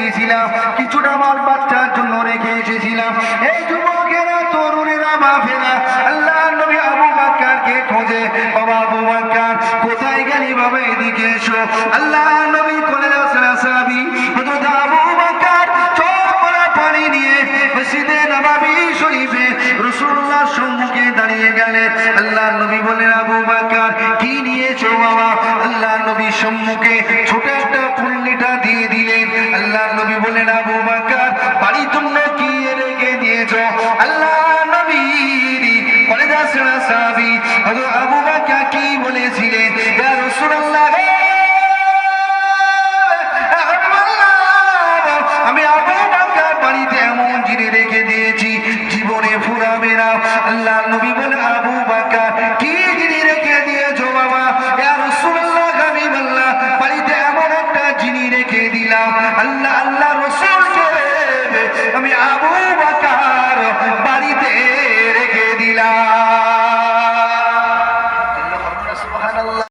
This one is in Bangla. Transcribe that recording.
দিয়েছিলাম কিছুটা মাল বাচ্চার জন্য রেখে এসেছিলাম। এই যুবকেরা, তরুণেরা বাপেরা আল্লাহ নবী আবু বাক্কারকে খোঁজে। বাবা আবু বাক্কার, কোথায় গেলি বাবা এদিকে এসো। আল্লাহ নবী আল্লাহ নবী বললেন, আবু বাক্কার, কি নিয়েছো বাবা? আল্লাহ নবী সম্মুখে ছোট বললেন, আবু বাক্কার বাড়ির জন্য কি রেখে দিয়েছ? আল্লাহ নবী কলেজা সেরা সাহাবি আবু বাক্কার কি বলেছিলেন? ইয়া রাসূলুল্লাহ আমি আবু বাক্কার বাড়িতে এমন জিরে রেখে দিয়েছি, জীবনে ফুরাবে না। আল্লাহ নবী বলে আবু বাক্কার